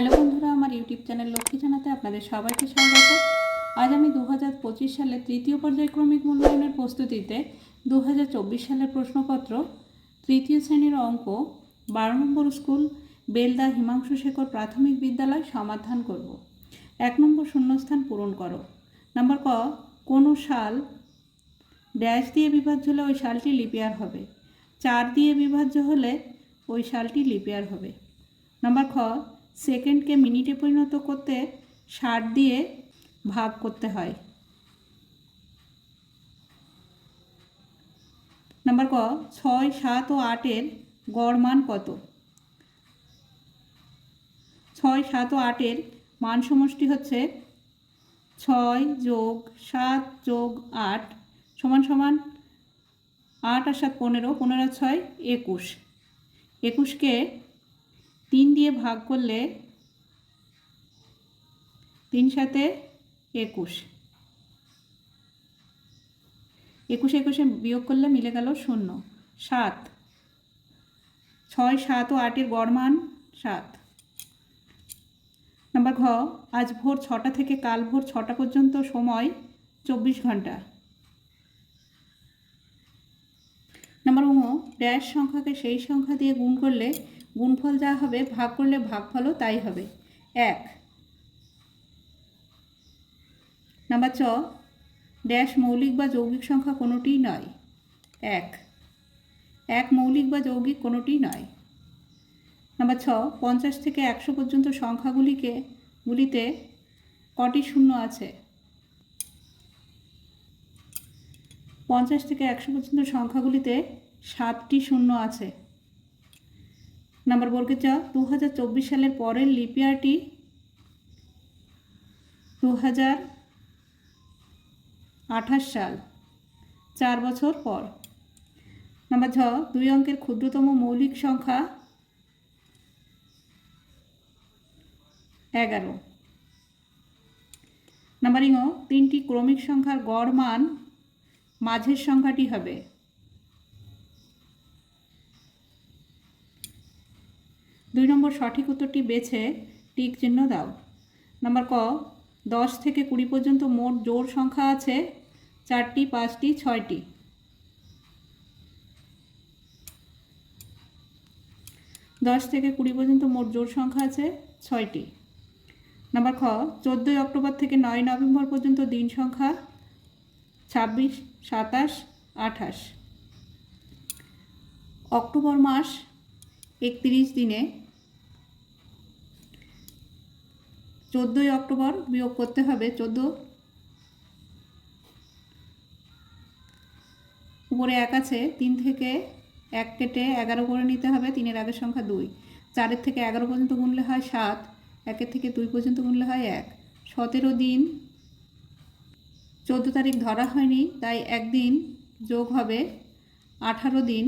Hello বন্ধুরা, আমার YouTube channel Lakshmi জানাতে আপনাদের সবাইকে স্বাগত। আজ আমি দু হাজার পঁচিশ সালে তৃতীয় পর্যায়ক্রমিক মূল্যায়নের প্রস্তুতিতে দু হাজার চব্বিশ সালের প্রশ্নপত্র, তৃতীয় শ্রেণির অঙ্ক, বারো নম্বর স্কুল, বেলদা হিমাংশু শেখর প্রাথমিক বিদ্যালয় সমাধান করব। এক নম্বর শূন্যস্থান পূরণ করো। নাম্বার ক, কোনো সাল ড্যাশ দিয়ে বিভাজ্য হলে ওই সালটি লিপিয়ার হবে? চার দিয়ে বিভাজ্য হলে ওই সালটি লিপিয়ার হবে। নাম্বার খ সেকেন্ডকে মিনিটে পরিণত করতে ষাট দিয়ে ভাগ করতে হয়। নাম্বার ক, ছয়, সাত ও আটের গড় মান কত? ছয়, সাত ও আটের মান সমষ্টি হচ্ছে ছয় যোগ সাত যোগ আট সমান সমান আট আর সাত পনেরো পনেরো ছয় একুশ। একুশকে তিন দিয়ে ভাগ করলে তিন সাথে একুশ। একুশে একুশে বিয়োগ করলে মিলে গেল শূন্য। সাত। ছয়, সাত ও আটের গড় মান সাত। নাম্বার ঘ, আজ ভোর ছটা থেকে কাল ভোর ছটা পর্যন্ত সময় চব্বিশ ঘণ্টা। নাম্বার ও ড্যাশ সংখ্যাকে সেই সংখ্যা দিয়ে গুণ করলে গুণফল যা হবে, ভাগ করলে ভাগফলও তাই হবে। এক। নাম্বার চ ড্যাশ মৌলিক বা যৌগিক সংখ্যা কোনোটিই নয়। এক। এক মৌলিক বা যৌগিক কোনোটিই নয়। নাম্বার ছ, পঞ্চাশ থেকে একশো পর্যন্ত সংখ্যাগুলিকে, গুলিতে কটি শূন্য আছে? পঞ্চাশ থেকে একশো পর্যন্ত সংখ্যাগুলিতে সাতটি শূন্য আছে। নাম্বার বর্গের চ দু হাজার চব্বিশ সালের পরের লিপিয়ারটি দু আঠাশ সাল, চার বছর পর। নাম্বার ছ দুই অঙ্কের ক্ষুদ্রতম মৌলিক সংখ্যা, এগারো। নাম্বার ইঙ তিনটি ক্রমিক সংখ্যার গড় মান, মাঝের সংখ্যাটি হবে। দুই নম্বর সঠিক উত্তরটি বেছে টিক চিহ্ন দাও। নাম্বার ক, দশ থেকে কুড়ি পর্যন্ত মোট জোর সংখ্যা আছে চারটি, পাঁচটি, ছয়টি। দশ থেকে কুড়ি পর্যন্ত মোট জোর সংখ্যা আছে ছয়টি। নাম্বার খ, চোদ্দোই অক্টোবর থেকে নয় নভেম্বর পর্যন্ত দিন সংখ্যা ছাব্বিশ, সাতাশ, আঠাশ। অক্টোবর মাস একত্রিশ দিনে চোদ্দোই অক্টোবর বিয়োগ করতে হবে, চোদ্দ উপরে এক আছে, তিন থেকে এক কেটে এগারো করে নিতে হবে, তিনের আগের সংখ্যা দুই। চারের থেকে এগারো পর্যন্ত গুনলে হয় সাত, একের থেকে দুই পর্যন্ত গুনলে হয় এক। সতেরো দিন চোদ্দ তারিখ ধরা হয়নি, তাই একদিন যোগ হবে আঠারো দিন।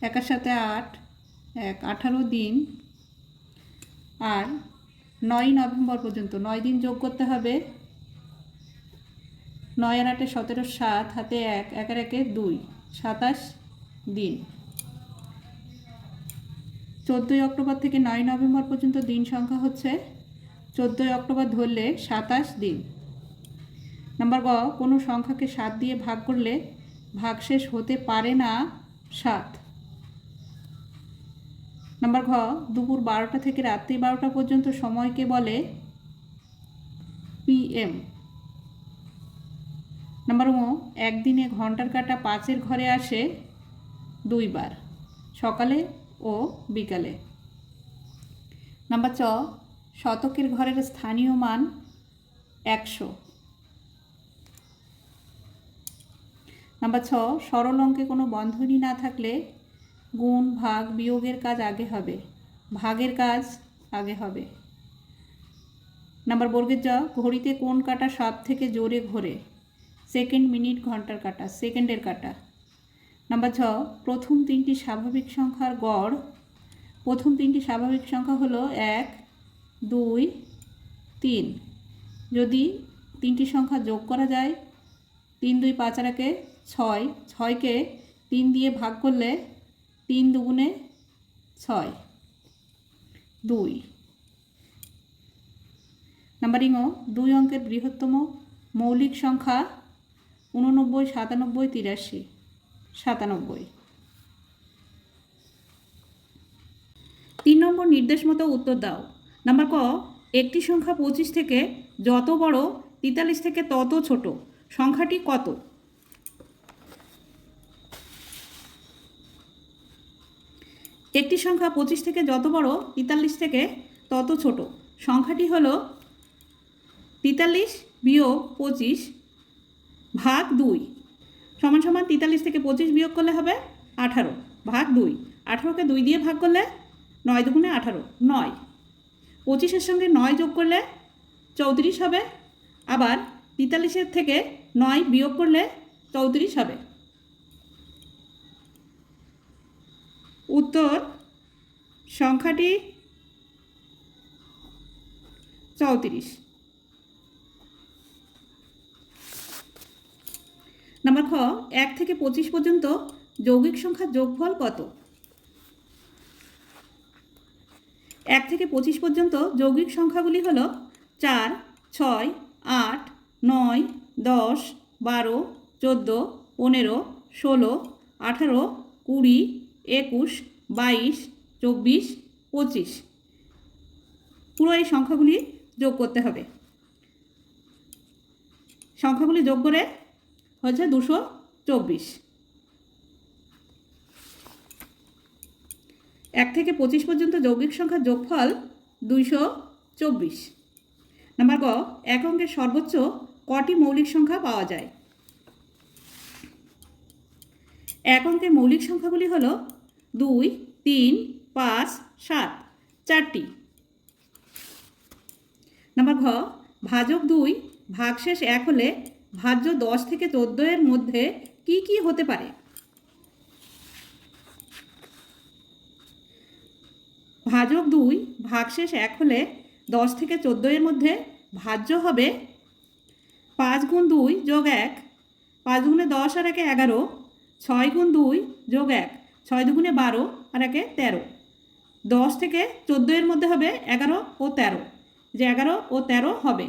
একের সাথে আট, এক। আঠারো দিন আর নয় নভেম্বর পর্যন্ত, নয় দিন যোগ করতে হবে। নয় আর আটে সতেরো, সাত হাতে এক একের একে দুই, সাতাশ দিন। চোদ্দোই অক্টোবর থেকে নয় নভেম্বর পর্যন্ত দিন সংখ্যা হচ্ছে, চোদ্দোই অক্টোবর ধরলে সাতাশ দিন। নাম্বার গ, কোনো সংখ্যাকে সাত দিয়ে ভাগ করলে ভাগশেষ হতে পারে না সাত। নাম্বার ঘ, দুপুর বারোটা থেকে রাত্রি বারোটা পর্যন্ত সময়কে বলে পিএম নাম্বার ও, একদিনে ঘণ্টার কাটা পাঁচের ঘরে আসে দুইবার, সকালে ও বিকালে। নাম্বার চ, শতকের ঘরের স্থানীয় মান একশো। নাম্বার ছ সরল অঙ্কে কোনো বন্ধনী না থাকলে গুণ, ভাগ, বিয়োগের কাজ আগে হবে। ভাগের কাজ আগে হবে। নাম্বার বর্গের যা ঘড়িতে কোন কাটা সব থেকে জোরে ঘোরে? সেকেন্ড মিনিট, ঘণ্টার কাটা, সেকেন্ডের কাটা। নাম্বার ছ প্রথম তিনটি স্বাভাবিক সংখ্যার গড়। প্রথম তিনটি স্বাভাবিক সংখ্যা হলো এক, দুই, তিন। যদি তিনটি সংখ্যা যোগ করা যায়, তিন, দুই, পাঁচ আর একে ছয়, ছয়কে তিন দিয়ে ভাগ করলে তিন দুগুণে ছয়। দুই। নাম্বারিং ও দুই অঙ্কের বৃহত্তম মৌলিক সংখ্যা উননব্বই, সাতানব্বই, তিরাশি, সাতানব্বই। তিন নম্বর নির্দেশ মতো উত্তর দাও। নাম্বার ক, একটি সংখ্যা পঁচিশ থেকে যত বড়, তেতাল্লিশ থেকে তত ছোট, সংখ্যাটি কত? একটি সংখ্যা পঁচিশ থেকে যত বড়, তেতাল্লিশ থেকে তত ছোট। সংখ্যাটি হল তেতাল্লিশ বিয়োগ পঁচিশ ভাগ দুই। সমান সমান তেতাল্লিশ থেকে পঁচিশ বিয়োগ করলে হবে আঠারো, ভাগ দুই। আঠারোকে দুই দিয়ে ভাগ করলে নয় দুগুণে আঠারো, নয়। পঁচিশের সঙ্গে নয় যোগ করলে চৌত্রিশ হবে। আবার তেতাল্লিশের থেকে নয় বিয়োগ করলে চৌত্রিশ হবে। উত্তর সংখ্যাটি চৌত্রিশ। নাম্বার খ, এক থেকে পঁচিশ পর্যন্ত যৌগিক সংখ্যার যোগফল কত? এক থেকে পঁচিশ পর্যন্ত যৌগিক সংখ্যাগুলি হল চার, ছয়, আট, নয়, দশ, বারো, চোদ্দ, পনেরো, ষোলো, আঠারো, কুড়ি একুশ, বাইশ, চব্বিশ, পঁচিশ। পুরো এই সংখ্যাগুলি যোগ করতে হবে। সংখ্যাগুলি যোগ করে হচ্ছে দুশো চব্বিশ। এক থেকে পঁচিশ পর্যন্ত যৌগিক সংখ্যার যোগফল দুইশো চব্বিশ। নাম্বার গ, এক অঙ্কের সর্বোচ্চ কটি মৌলিক সংখ্যা পাওয়া যায়? এক অঙ্কের মৌলিক সংখ্যাগুলি হল দুই, তিন, পাঁচ, সাত, চারটি। নাম্বার ঘ, ভাজক দুই, ভাগশেষ এক হলে ভাজ্য দশ থেকে চোদ্দ এর মধ্যে কি কি হতে পারে? ভাজক দুই, ভাগশেষ এক হলে দশ থেকে চোদ্দ এর মধ্যে ভাজ্য হবে পাঁচ গুণ দুই যোগ এক, পাঁচ গুণে দশ আর একে এগারো, ছয় গুণ দুই যোগ এক। ছয় দুগুণে বারো আর একে তেরো। দশ থেকে চোদ্দ এর মধ্যে হবে এগারো ও তেরো, যে এগারো ও তেরো হবে।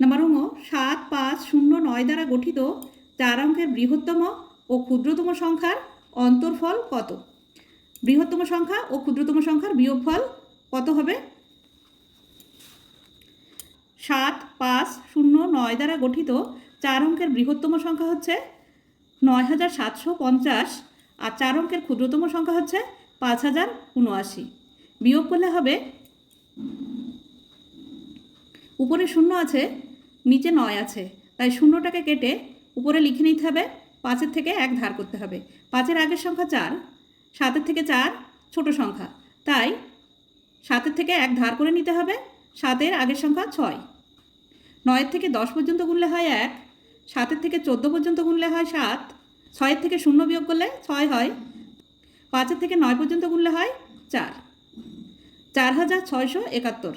নাম্বার উম, সাত, পাঁচ, শূন্য, নয় দ্বারা গঠিত চার অঙ্কের বৃহত্তম ও ক্ষুদ্রতম সংখ্যার অন্তর্ফল কত? বৃহত্তম সংখ্যা ও ক্ষুদ্রতম সংখ্যার বিয়োগফল কত হবে? সাত, পাঁচ, শূন্য, নয় দ্বারা গঠিত চার অঙ্কের বৃহত্তম সংখ্যা হচ্ছে নয় হাজার সাতশো পঞ্চাশ আর চার অঙ্কের ক্ষুদ্রতম সংখ্যা হচ্ছে পাঁচ হাজার উনআশি। বিয়োগ করলে হবে উপরে শূন্য আছে, নিচে নয় আছে। তাই শূন্যটাকে কেটে উপরে লিখে নিতে হবে, পাঁচের থেকে এক ধার করতে হবে। পাঁচের আগের সংখ্যা চার, সাতের থেকে চার ছোট সংখ্যা। তাই সাতের থেকে এক ধার করে নিতে হবে, সাতের আগের সংখ্যা ছয়। নয়ের থেকে দশ পর্যন্ত গুনলে হয় এক সাতের থেকে চোদ্দ পর্যন্ত গুনলে হয় সাত, ছয়ের থেকে শূন্য বিয়োগ করলে ছয় হয়, পাঁচের থেকে নয় পর্যন্ত গুনলে হয় চার। চার হাজার ছয়শো একাত্তর।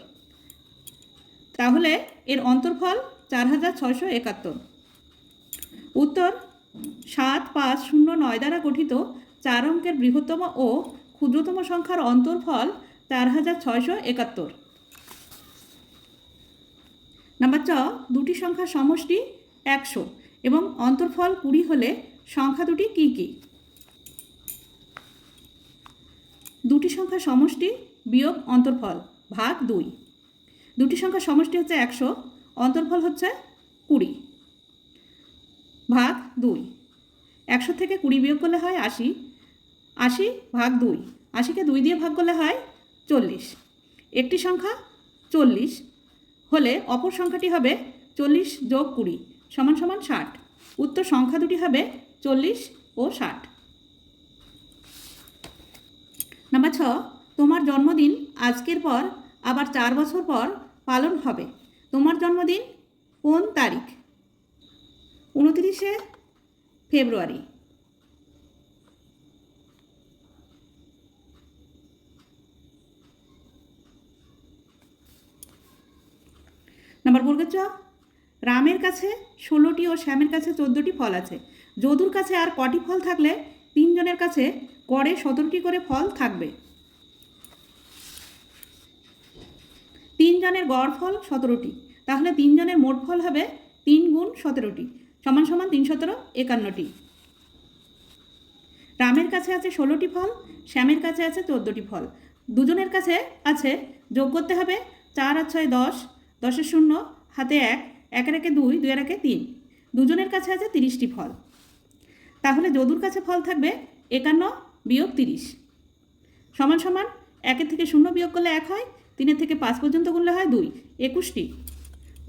তাহলে এর অন্তর্ফল চার হাজার ছয়শো একাত্তর। উত্তর, সাত, পাঁচ, শূন্য, নয় দ্বারা গঠিত চার অঙ্কের বৃহত্তম ও ক্ষুদ্রতম সংখ্যার অন্তর্ফল চার হাজার ছয়শো একাত্তর। নাম্বার চ দুটি সংখ্যার সমষ্টি একশো এবং অন্তর্ফল কুড়ি হলে সংখ্যা দুটি কী কী? দুটি সংখ্যার সমষ্টি বিয়োগ অন্তর্ফল ভাগ দুই। দুটি সংখ্যার সমষ্টি হচ্ছে একশো, অন্তর্ফল হচ্ছে কুড়ি ভাগ দুই। একশো থেকে কুড়ি বিয়োগ করলে হয় আশি আশি ভাগ দুই। আশিকে দুই দিয়ে ভাগ করলে হয় চল্লিশ। একটি সংখ্যা চল্লিশ হলে অপর সংখ্যাটি হবে চল্লিশ যোগ কুড়ি। সমান সমান ষাট। উত্তর সংখ্যা দুটি হবে চল্লিশ ও ষাট। নাম্বার ছ, তোমার জন্মদিন আজকের পর, আবার চার বছর পর পালন হবে। তোমার জন্মদিন কোন তারিখ? উনত্রিশে ফেব্রুয়ারি। নাম্বার বর্গের চ রামের কাছে ষোলোটি ও শ্যামের কাছে চোদ্দোটি ফল আছে। যদুর কাছে আর কটি ফল থাকলে তিনজনের কাছে গড়ে সতেরোটি করে ফল থাকবে। তিনজনের গড় ফল সতেরোটি। তাহলে তিনজনের মোট ফল হবে তিন গুণ সতেরোটি, সমান সমান তিন সতেরো একান্নটি। রামের কাছে আছে ষোলোটি ফল, শ্যামের কাছে আছে চোদ্দোটি ফল। দুজনের কাছে আছে যোগ করতে হবে চার আর ছয় দশ, দশের শূন্য, হাতে এক একের একে দুই দুই একে তিন। দুজনের কাছে আছে তিরিশটি ফল। তাহলে যদুর কাছে ফল থাকবে একান্ন বিয়োগ তিরিশ। সমান সমান একের থেকে শূন্য বিয়োগ করলে এক হয়, তিনের থেকে পাঁচ পর্যন্ত করলে হয় দুই, একুশটি।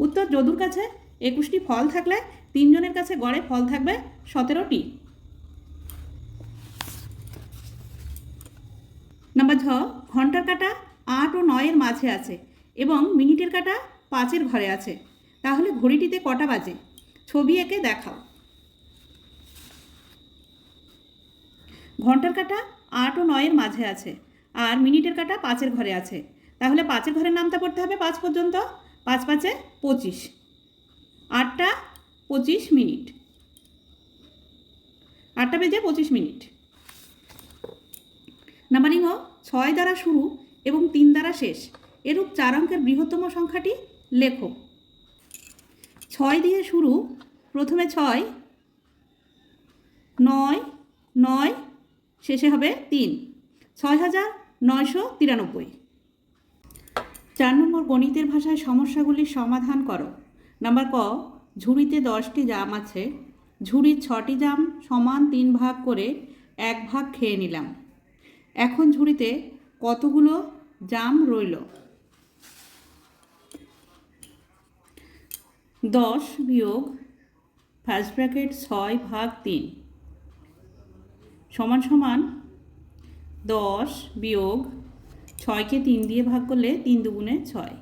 উত্তর যদুর কাছে একুশটি ফল থাকলে তিনজনের কাছে গড়ে ফল থাকবে সতেরোটি। নাম্বার ঝ, ঘণ্টার কাটা আট ও নয়ের মাঝে আছে এবং মিনিটের কাটা পাঁচের ঘরে আছে। তাহলে ঘড়িটিতে কটা বাজে? ছবি এঁকে দেখাও। ঘণ্টার কাটা আট ও নয়ের মাঝে আছে, আর মিনিটের কাটা পাঁচের ঘরে আছে। তাহলে পাঁচের ঘরের নামটা পড়তে হবে পাঁচ পর্যন্ত? পাঁচ পাঁচে পঁচিশ। আটটা পঁচিশ মিনিট। আটটা বেজে পঁচিশ মিনিট। নাম্বারিং ও ছয় দ্বারা শুরু এবং তিন দ্বারা শেষ। এরূপ চার অঙ্কের বৃহত্তম সংখ্যাটি লেখো। ছয় দিয়ে শুরু, প্রথমে ছয়, নয় নয়, শেষে হবে তিন। ছয় হাজার নয়শো তিরানব্বই। চার নম্বর গণিতের ভাষায় সমস্যাগুলির সমাধান করো। নাম্বার ক, ঝুড়িতে দশটি জাম আছে। ঝুড়ির ছটি জাম সমান তিন ভাগ করে এক ভাগ খেয়ে নিলাম। এখন ঝুড়িতে কতগুলো জাম রইল? দশ বিয়োগ ফার্স্ট ব্র্যাকেট ছয় ভাগ তিন সমান সমান দশ বিয়োগ ছয়কে তিন দিয়ে ভাগ করলে তিন দুগুণে ছয়।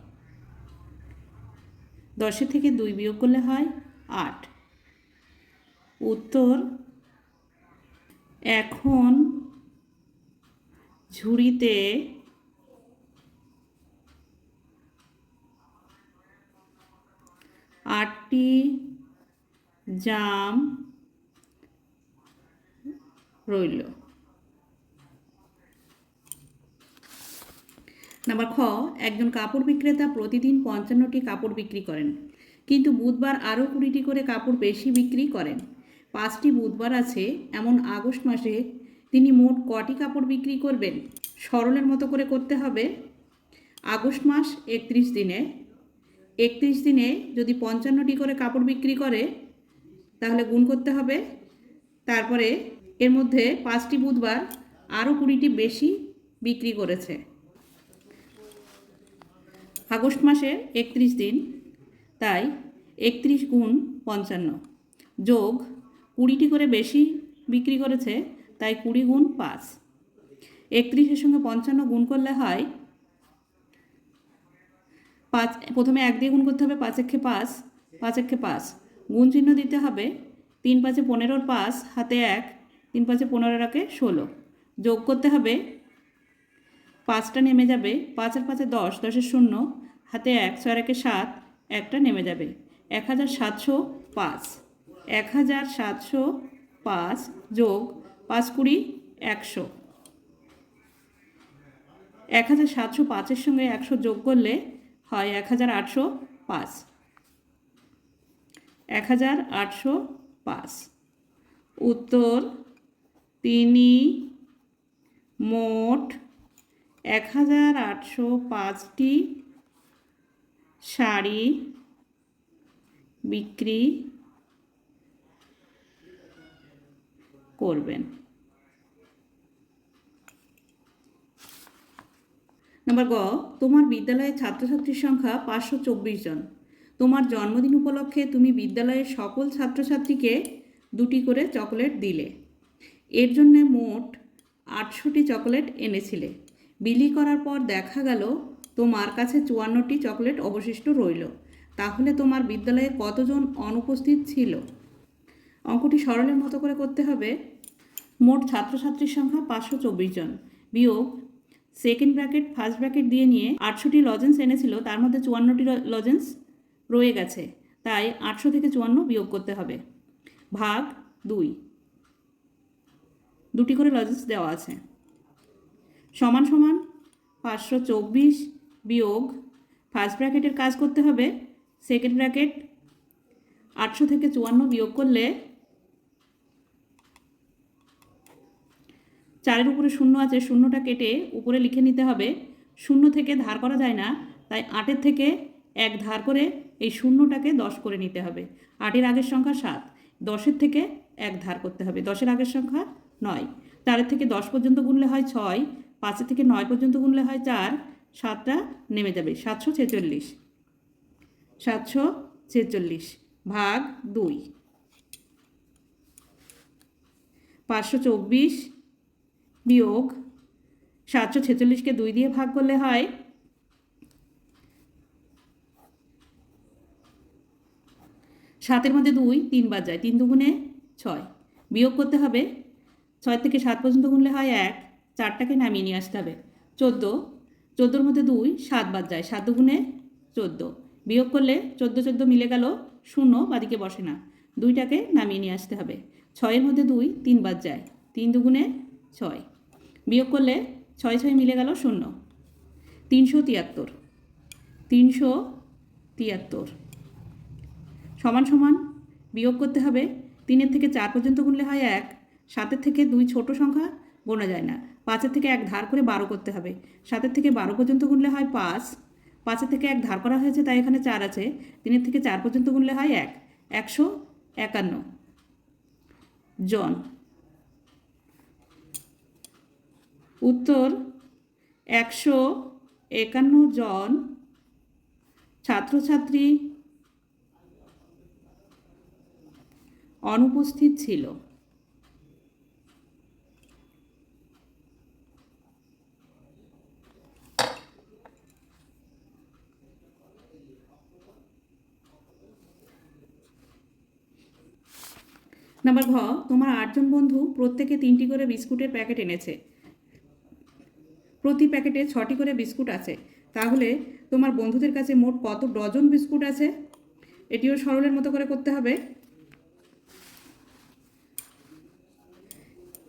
দশের থেকে দুই বিয়োগ করলে হয় আট। উত্তর, এখন ঝুড়িতে আটটি জাম রইল। নাম্বার খ, একজন কাপড় বিক্রেতা প্রতিদিন পঞ্চান্নটি কাপড় বিক্রি করেন, কিন্তু বুধবার আরও কুড়িটি করে কাপড় বেশি বিক্রি করেন। পাঁচটি বুধবার আছে, এমন আগস্ট মাসে তিনি মোট কটি কাপড় বিক্রি করবেন? সরলের মতো করে করতে হবে। আগস্ট মাস একত্রিশ দিনে একত্রিশ দিনে যদি পঞ্চান্নটি করে কাপড় বিক্রি করে, তাহলে গুণ করতে হবে। তারপরে এর মধ্যে পাঁচটি বুধবার আরও কুড়িটি বেশি বিক্রি করেছে। আগস্ট মাসের একত্রিশ দিন, তাই একত্রিশ গুণ পঞ্চান্ন। যোগ কুড়িটি করে বেশি বিক্রি করেছে, তাই কুড়ি গুণ পাঁচ। একত্রিশের সঙ্গে পঞ্চান্ন গুণ করলে হয় পাঁচ, প্রথমে এক দিয়ে গুণ করতে হবে পাঁচ একে পাঁচ পাঁচ একে পাঁচ। গুণ চিহ্ন দিতে হবে তিন পাঁচে পনেরোর পাঁচ, হাতে এক, তিন পাঁচে পনেরো রাখে ষোলো। যোগ করতে হবে পাঁচটা নেমে যাবে পাঁচের পাঁচে দশ, দশের শূন্য, হাতে এক, ছয় একে সাত, একটা নেমে যাবে। এক হাজার সাতশো পাঁচ। এক হাজার সাতশো পাঁচ যোগ পাঁচ কুড়ি একশো। এক হাজার সাতশো পাঁচের সঙ্গে একশো যোগ করলে হয় এক হাজার আটশো পাঁচ। এক হাজার আটশো পাঁচ। উত্তর তিনি মোট এক হাজার আটশো পাঁচটি শাড়ি বিক্রি করবেন। নাম্বার গ, তোমার বিদ্যালয়ের ছাত্রছাত্রীর সংখ্যা পাঁচশো চব্বিশ জন। তোমার জন্মদিন উপলক্ষে তুমি বিদ্যালয়ের সকল ছাত্রছাত্রীকে দুটি করে চকলেট দিলে। এর জন্যে মোট আটশোটি চকলেট এনেছিলে। বিলি করার পর দেখা গেল, তোমার কাছে চুয়ান্নটি চকলেট অবশিষ্ট রইল। তাহলে তোমার বিদ্যালয়ে কতজন অনুপস্থিত ছিল? অঙ্কটি সরলের মতো করে করতে হবে। মোট ছাত্রছাত্রীর সংখ্যা পাঁচশো চব্বিশ জন। বিয়োগ সেকেন্ড ব্র্যাকেট ফার্স্ট ব্র্যাকেট দিয়ে নিয়ে আটশোটি লজেন্স এনেছিল, তার মধ্যে চুয়ান্নটি লজেন্স রয়ে গেছে। তাই আটশো থেকে চুয়ান্ন বিয়োগ করতে হবে। ভাগ দুই। দুটি করে লজেন্স দেওয়া আছে। সমান সমান পাঁচশো চব্বিশ বিয়োগ ফার্স্ট ব্র্যাকেটের কাজ করতে হবে। সেকেন্ড ব্র্যাকেট আটশো থেকে চুয়ান্ন বিয়োগ করলে চারের উপরে শূন্য আছে, শূন্যটা কেটে উপরে লিখে নিতে হবে, শূন্য থেকে ধার করা যায় না, তাই আটের থেকে এক ধার করে এই শূন্যটাকে দশ করে নিতে হবে। আটের আগের সংখ্যা সাত, দশের থেকে এক ধার করতে হবে, দশের আগের সংখ্যা নয়। চারের থেকে দশ পর্যন্ত গুনলে হয় ছয়, পাঁচের থেকে নয় পর্যন্ত গুনলে হয় চার, সাতটা নেমে যাবে, সাতশো ছেচল্লিশ। সাতশো ছেচল্লিশ ভাগ দুই। পাঁচশো চব্বিশ বিয়োগ সাতশো ছেচল্লিশকে দুই দিয়ে ভাগ করলে হয় সাতের মধ্যে দুই, তিন তিনবার যায়, তিন দুগুণে ছয়। বিয়োগ করতে হবে, ছয় থেকে সাত পর্যন্ত গুনলে হয় এক, চারটাকে নামিয়ে নিয়ে আসতে হবে। চোদ্দ, চোদ্দোর মধ্যে দুই সাতবার যায়, সাত দুগুণে চোদ্দ। বিয়োগ করলে চোদ্দ চোদ্দ মিলে গেল শূন্য, বাদিকে বসে না। দুইটাকে নামিয়ে নিয়ে আসতে হবে। ছয়ের মধ্যে দুই তিনবার যায়, তিন দুগুণে ছয়। বিয়োগ করলে ছয় ছয় মিলে গেল শূন্য। তিনশো তিয়াত্তর। তিনশো তিয়াত্তর। সমান সমান বিয়োগ করতে হবে। তিনের থেকে চার পর্যন্ত গুনলে হয় এক। সাতের থেকে দুই ছোট সংখ্যা গোনা যায় না। পাঁচের থেকে এক ধার করে বারো করতে হবে। সাতের থেকে বারো পর্যন্ত গুনলে হয় পাঁচ। পাঁচের থেকে এক ধার করা হয়েছে, তাই এখানে চার আছে। তিনের থেকে চার পর্যন্ত গুনলে হয় এক। একশো একান্ন। জন। উত্তর একশো একান্ন জন ছাত্রছাত্রী অনুপস্থিত ছিল। নাম্বার ঘ, তোমার আটজন বন্ধু প্রত্যেকে তিনটি করে বিস্কুটের প্যাকেট এনেছে। প্রতি প্যাকেটে ছটি করে বিস্কুট আছে। তাহলে তোমার বন্ধুদের কাছে মোট কত ডজন বিস্কুট আছে? এটিও সরলের মতো করে করতে হবে।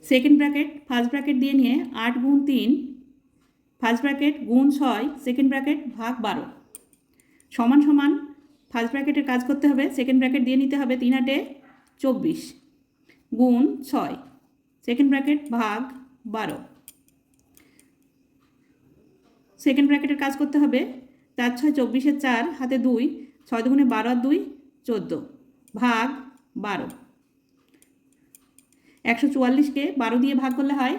সেকেন্ড ব্র্যাকেট, ফার্স্ট ব্র্যাকেট দিয়ে নিয়ে আট গুণ তিন, ফার্স্ট ব্র্যাকেট গুণ ছয়, সেকেন্ড ব্র্যাকেট ভাগ বারো। সমান সমান ফার্স্ট ব্র্যাকেটের কাজ করতে হবে, সেকেন্ড ব্র্যাকেট দিয়ে নিতে হবে তিন আটে চব্বিশ, গুণ ছয়, সেকেন্ড ব্র্যাকেট ভাগ বারো। সেকেন্ড ব্র্যাকেটের কাজ করতে হবে। চার ছয় চব্বিশে চার, হাতে দুই, ছয় দুগুণে বারো আর দুই, চোদ্দ। ভাগ বারো। একশো চুয়াল্লিশকে বারো দিয়ে ভাগ করলে হয়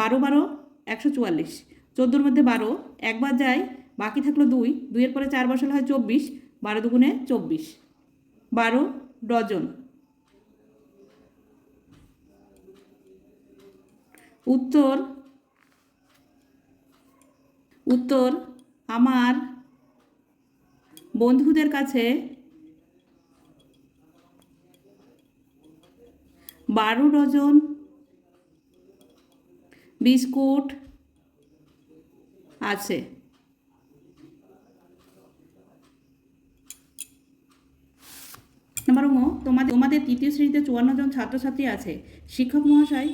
বারো বারো, একশো চুয়াল্লিশ। চোদ্দোর মধ্যে বারো, একবার যায়, বাকি থাকল দুই, দুইয়ের পরে চার বসালে হয় চব্বিশ, বারো দুগুণে চব্বিশ। বারো ডজন। উত্তর উত্তর, আমার বন্ধুদের কাছে বারো ডজন বিস্কুট আছে। নাম্বার তোমাদের তোমাদের তৃতীয় শ্রেণীতে চুয়ান্ন জন ছাত্রছাত্রী আছে। শিক্ষক মহাশয়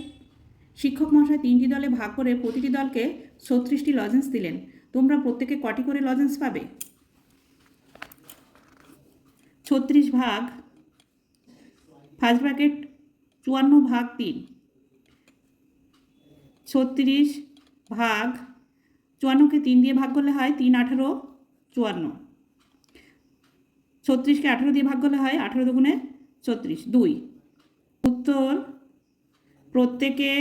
শিক্ষক মহাশয় তিনটি দলে ভাগ করে প্রতিটি দলকে ছত্রিশটি লজেন্স দিলেন। তোমরা প্রত্যেকে কটি করে লজেন্স পাবে? ছত্রিশ ভাগ ফার্স্ট ব্র্যাকেট চুয়ান্ন ভাগ তিন। ছত্রিশ ভাগ, চুয়ান্নকে তিন দিয়ে ভাগ করলে হয় তিন, আঠেরো, চুয়ান্ন। ছত্রিশকে আঠেরো দিয়ে ভাগ করলে হয় আঠেরো দুগুণে ছত্রিশ। দুই। উত্তর, প্রত্যেকে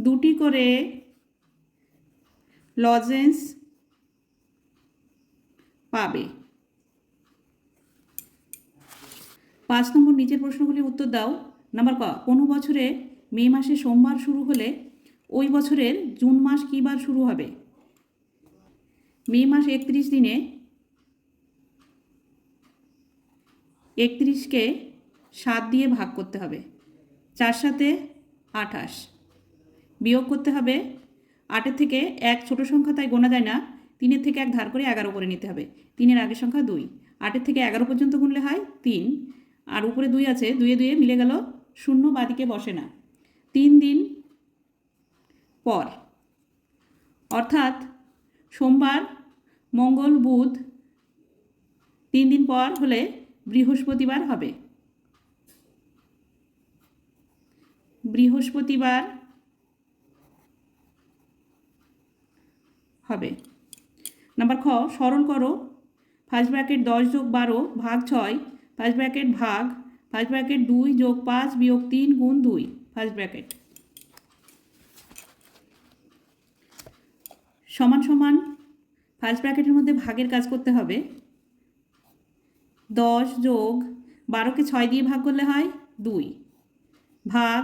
দুটি করে লজেন্স পাবে। পাঁচ নম্বর নিচের প্রশ্নগুলির উত্তর দাও। নাম্বার ক, কোনো বছরে মে মাসে সোমবার শুরু হলে ওই বছরের জুন মাস কী বার শুরু হবে? মে মাস একত্রিশ দিনে একত্রিশকে সাত দিয়ে ভাগ করতে হবে। চার সাথে আঠাশ। বিয়োগ করতে হবে। আটের থেকে এক ছোট সংখ্যা তাই গোনা যায় না। তিনের থেকে এক ধার করে এগারো করে নিতে হবে। তিনের আগের সংখ্যা দুই। আটের থেকে এগারো পর্যন্ত গুনলে হয় তিন। আর উপরে দুই আছে, দুয়ে দুয়ে মিলে গেল শূন্য, বাদিকে বসে না। তিন দিন পর। অর্থাৎ সোমবার, মঙ্গল, বুধ তিন দিন পর হলে বৃহস্পতিবার হবে। বৃহস্পতিবার হবে। নাম্বার খ, স্মরণ করো। ফার্স্ট ব্র্যাকেট দশ যোগ বারো ভাগ ছয় ফার্স্ট ব্র্যাকেট ভাগ ফার্স্ট ব্র্যাকেট দুই যোগ পাঁচ বিয়োগ তিন গুণ দুই ফার্স্ট ব্র্যাকেট সমান সমান ফার্স্ট ব্র্যাকেটের মধ্যে ভাগের কাজ করতে হবে। দশ যোগ বারোকে ছয় দিয়ে ভাগ করলে হয় দুই। ভাগ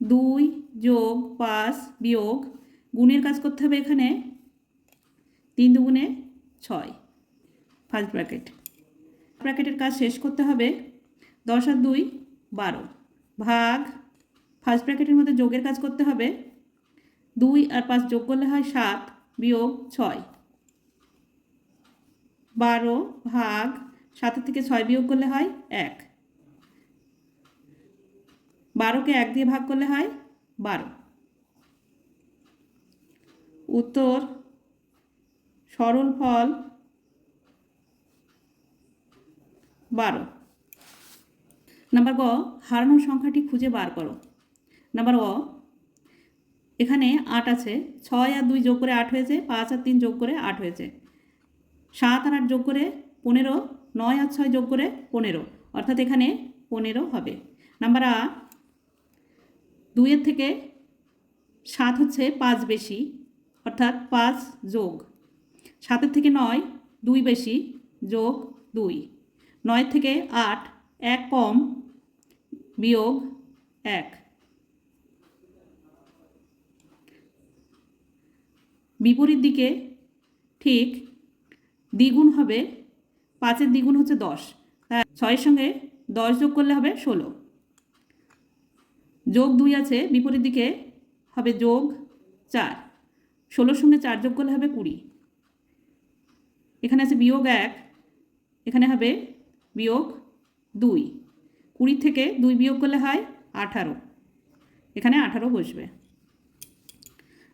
দুই যোগ পাঁচ বিয়োগ গুণের কাজ করতে হবে এখানে। তিন দুগুণে ছয়। ফার্স্ট ব্র্যাকেট ব্র্যাকেটের কাজ শেষ করতে হবে। দশ আর দুই, বারো। ভাগ ফার্স্ট ব্র্যাকেটের মধ্যে যোগের কাজ করতে হবে। দুই আর পাঁচ যোগ করলে হয় সাত, বিয়োগ ছয়। বারো ভাগ সাতের থেকে ছয় বিয়োগ করলে হয় এক। বারোকে এক দিয়ে ভাগ করলে হয় বারো। উত্তর সরল ফল বারো। নাম্বার গ, হারানোর সংখ্যাটি খুঁজে বার করো। নাম্বার অ, এখানে আট আছে, ছয় আর দুই যোগ করে আট হয়েছে, পাঁচ আর তিন যোগ করে আট হয়েছে। সাত আর আট যোগ করে পনেরো, নয় আর ছয় যোগ করে পনেরো, অর্থাৎ এখানে পনেরো হবে। নাম্বার আ, দুইয়ের থেকে সাত হচ্ছে পাঁচ বেশি অর্থাৎ পাঁচ যোগ। সাতের থেকে নয়, দুই বেশি যোগ দুই। নয় থেকে আট, এক কম বিয়োগ এক। বিপরীত দিকে ঠিক দ্বিগুণ হবে, পাঁচের দ্বিগুণ হচ্ছে দশ। তাই ছয়ের সঙ্গে দশ যোগ করলে হবে ষোলো। যোগ দুই আছে, বিপরীত দিকে হবে যোগ চার। ষোলোর সঙ্গে চার যোগ করলে হবে কুড়ি। এখানে আছে বিয়োগ এক, এখানে হবে বিয়োগ দুই। কুড়ি থেকে দুই বিয়োগ করলে হয় আঠারো। এখানে আঠারো বসবে।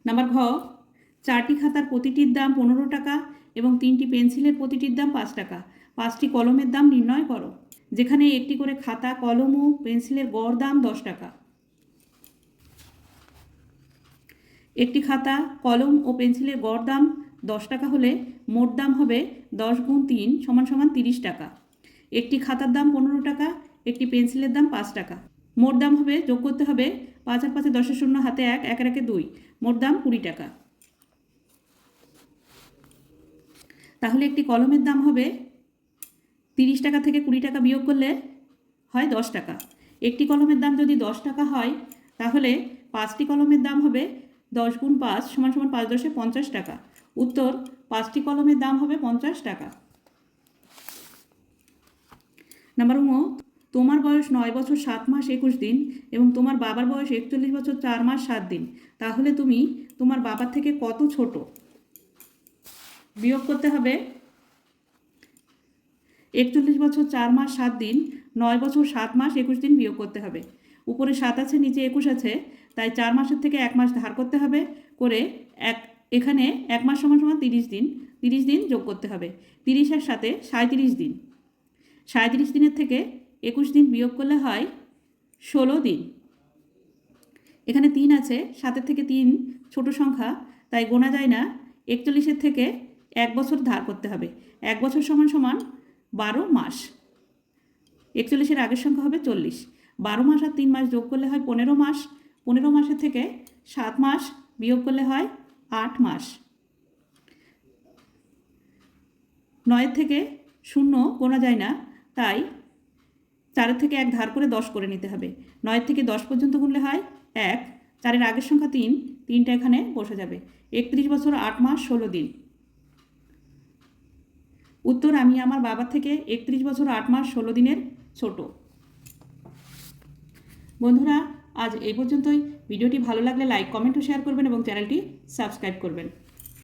নাম্বার ঘ, চারটি খাতার প্রতিটির দাম পনেরো টাকা এবং তিনটি পেন্সিলের প্রতিটির দাম পাঁচ টাকা। পাঁচটি কলমের দাম নির্ণয় করো। যেখানে একটি করে খাতা, কলম ও পেন্সিলের গড় দাম দশ টাকা। একটি খাতা, কলম ও পেন্সিলের গড় দাম দশ টাকা হলে মোট দাম হবে দশ গুণ তিন সমান সমান তিরিশ টাকা। একটি খাতার দাম পনেরো টাকা, একটি পেন্সিলের দাম পাঁচ টাকা। মোট দাম হবে, যোগ করতে হবে পাঁচ আর পাঁচে দশের শূন্য, হাতে এক এক একে দুই। মোট দাম কুড়ি টাকা। তাহলে একটি কলমের দাম হবে তিরিশ টাকা থেকে কুড়ি টাকা বিয়োগ করলে হয় দশ টাকা। একটি কলমের দাম যদি দশ টাকা হয়, তাহলে পাঁচটি কলমের দাম হবে দশ গুণ পাঁচ সমান সমান পাঁচ দশে পঞ্চাশ টাকা। উত্তর, পাঁচটি কলমের দাম হবে পঞ্চাশ টাকা। নাম্বার উমো, তোমার বয়স নয় বছর সাত মাস একুশ দিন এবং তোমার বাবার বয়স একচল্লিশ বছর চার মাস সাত দিন। তাহলে তুমি তোমার বাবার থেকে কত ছোট? বিয়োগ করতে হবে একচল্লিশ বছর চার মাস সাত দিন, নয় বছর সাত মাস একুশ দিন বিয়োগ করতে হবে। উপরে সাত আছে, নিচে একুশ আছে। তাই চার মাসের থেকে এক মাস ধার করতে হবে করে এক, এখানে এক মাস সমান সমান তিরিশ দিন তিরিশ দিন যোগ করতে হবে। তিরিশের সাথে সাঁত্রিশ দিন। সাঁত্রিশ দিনের থেকে একুশ দিন বিয়োগ করলে হয় ষোলো দিন। এখানে তিন আছে, সাতের থেকে তিন, ছোট সংখ্যা, তাই গোনা যায় না। একচল্লিশের থেকে এক বছর ধার করতে হবে। এক বছর সমান সমান বারো মাস। একচল্লিশের আগের সংখ্যা হবে চল্লিশ। বারো মাস আর তিন মাস যোগ করলে হয় পনেরো মাস। পনেরো মাসের থেকে সাত মাস বিয়োগ করলে হয় আট মাস। নয়ের থেকে শূন্য গোনা যায় না, তাই চারের থেকে এক ধার করে দশ করে নিতে হবে। নয়ের থেকে দশ পর্যন্ত গুনলে হয় এক, চারের আগের সংখ্যা তিন, তিনটা এখানে বসে যাবে। একত্রিশ বছর আট মাস ষোলো দিন। উত্তর, আমি আমার বাবার থেকে একত্রিশ বছর আট মাস ষোলো দিনের ছোট। বন্ধুরা আজ এই পর্যন্তই। ভিডিওটি ভালো লাগলে লাইক কমেন্ট ও শেয়ার করবেন এবং চ্যানেলটি সাবস্ক্রাইব করবেন।